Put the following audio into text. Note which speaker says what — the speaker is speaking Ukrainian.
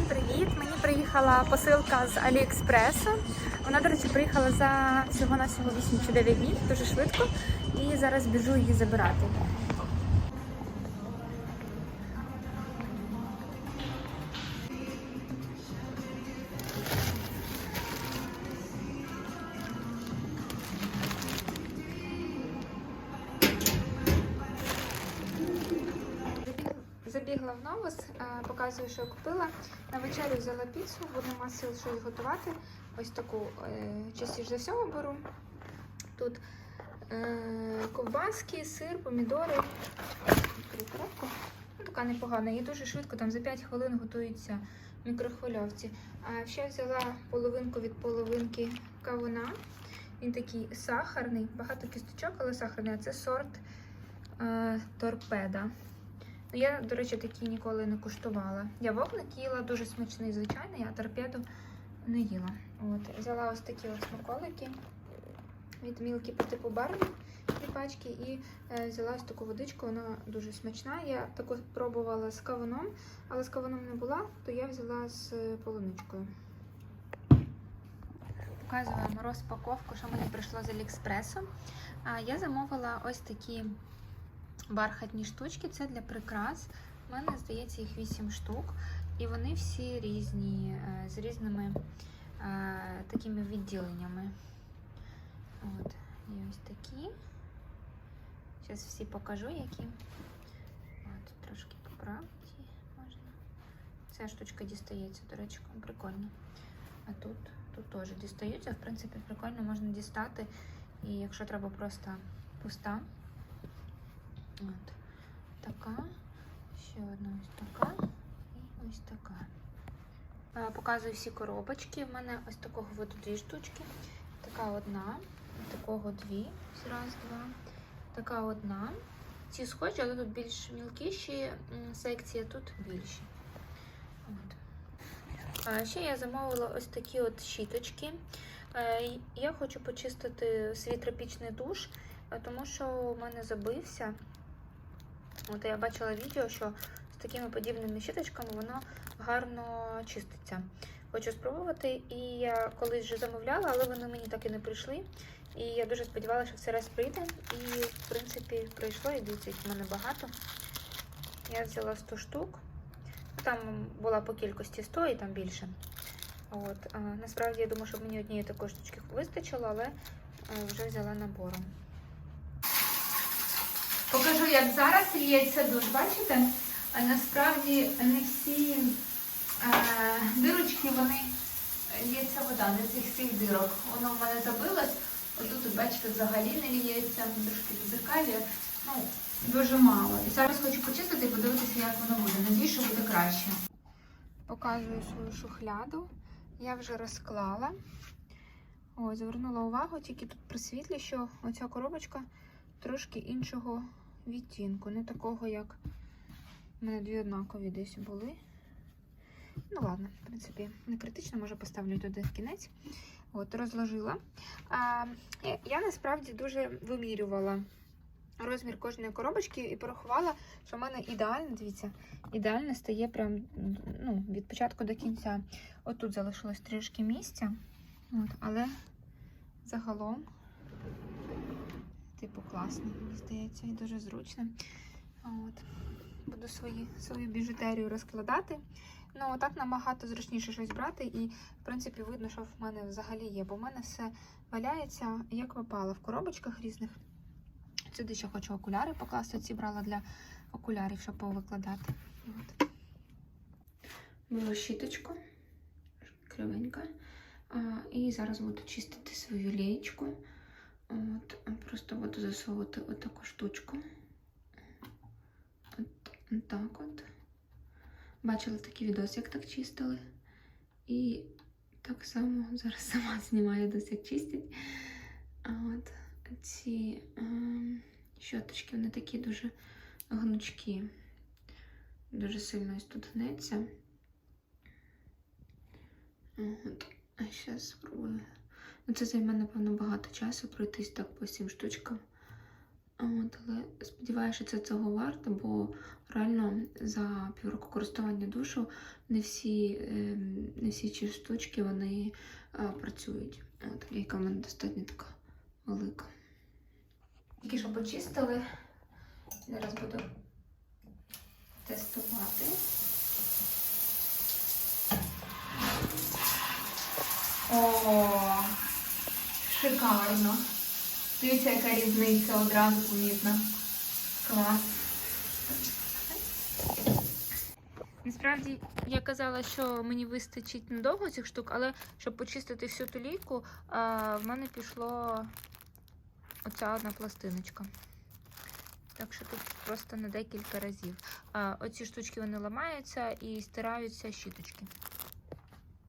Speaker 1: Всім привіт! Мені приїхала посилка з Аліекспресу. Вона, до речі, приїхала за всього-навсього 8 чи 9 днів, дуже швидко. І зараз біжу її забирати. Новус, е, показую, що я купила. На вечерю взяла піцу, бо нема сил щось готувати. Ось таку е, частіше за всього беру. Тут е, ковбаски, сир, помідори. Ну, така непогана. І дуже швидко, там за 5 хвилин готується в мікрохвильовці. А ще взяла половинку від половинки кавуна. Він такий сахарний, багато кісточок, але сахарний. А це сорт е, торпеда. Я, до речі, такі ніколи не куштувала. Я вогник їла, дуже смачний, звичайний, а торпеду не їла. От, взяла ось такі от смаколики від мілки по типу барні дві пачки і е, взяла ось таку водичку, вона дуже смачна. Я таку пробувала з кавуном, але з кавуном не була, то я взяла з е, полуничкою. Показуємо розпаковку, що мені прийшло з Аліекспресу. Я замовила ось такі бархатні штучки. Це для прикрас. У мене, здається, їх 8 штук. І вони всі різні, е, з різними е, такими відділеннями. От, є ось такі. Зараз всі покажу, які. От, трошки поправити можна. Ця штучка дістається, до речі, прикольно. А тут, тут теж дістаються, в принципі, прикольно можна дістати. І якщо треба просто пуста. От така, ще одна ось така і ось така. Е, Показую всі коробочки. В мене ось такого виду дві штучки. Така одна, такого дві, раз, два. Така одна. Ці схожі, але тут більш мілкіші секції, тут більші. От. А ще я замовила ось такі от щіточки. Е, Я хочу почистити свій тропічний душ, е, тому що у мене забився. От я бачила відео, що з такими подібними щіточками воно гарно чиститься. Хочу спробувати. І я колись вже замовляла, але вони мені так і не прийшли. І я дуже сподівалася, що в цей раз прийде. І, в принципі, прийшло, і дивіться, в мене багато. Я взяла 100 штук. Там була по кількості 100 і там більше. От, насправді я думаю, що мені однієї такої штучки вистачило, але е, вже взяла набором. Покажу, як зараз лється душ. Бачите? А насправді не всі е, дирочки, вони лється вода, не з цих всіх дирок. Воно в мене забилось. Отут, бачите, взагалі не ліється, трошки відзеркалює. Ну, дуже мало. І зараз хочу почистити і подивитися, як воно буде. Надіюсь, що буде краще. Показую свою шухляду. Я вже розклала. Ось, звернула увагу, тільки тут присвітлю, що оця коробочка трошки іншого відтінку. Не такого, як у мене дві однакові десь були. Ну, ладно, в принципі, не критично, може поставлю туди кінець. От, розложила. А, я, я насправді дуже вимірювала розмір кожної коробочки і порахувала, що в мене ідеально, дивіться, ідеально стає прям ну, від початку до кінця. Отут залишилось трішки місця, от, але загалом, типу, класно, мені здається, і дуже зручно. От. Буду свої, свою біжутерію розкладати. Ну, так набагато зручніше щось брати, і, в принципі, видно, що в мене взагалі є, бо в мене все валяється, як попало в коробочках різних. Сюди ще хочу окуляри покласти. Ці брала для окулярів, щоб повикладати. От. Беру щіточку, кривенька. І зараз буду чистити свою леєчку. От, просто буду засовувати отаку штучку. От, так от. Бачила такий відос, як так чистили. І так само зараз сама знімаю досі, як чистять. А от ці е, щоточки, вони такі дуже гнучкі. Дуже сильно ось тут гнеться. От. А зараз спробую. Ну, це займе, напевно, багато часу пройтись так по всім штучкам. От, але сподіваюся, що це цього варто, бо реально за півроку користування душу не всі, ем, не всі ці штучки вони е, працюють. От, яка в мене достатньо така велика. Тільки що почистили. Зараз буду тестувати. О, шикарно. Дивіться, яка різниця одразу помітна. Клас. Насправді я казала, що мені вистачить недовго цих штук, але щоб почистити всю ту лійку, в мене пішло оця одна пластиночка. Так що тут просто на декілька разів. Оці штучки вони ламаються і стираються щіточки.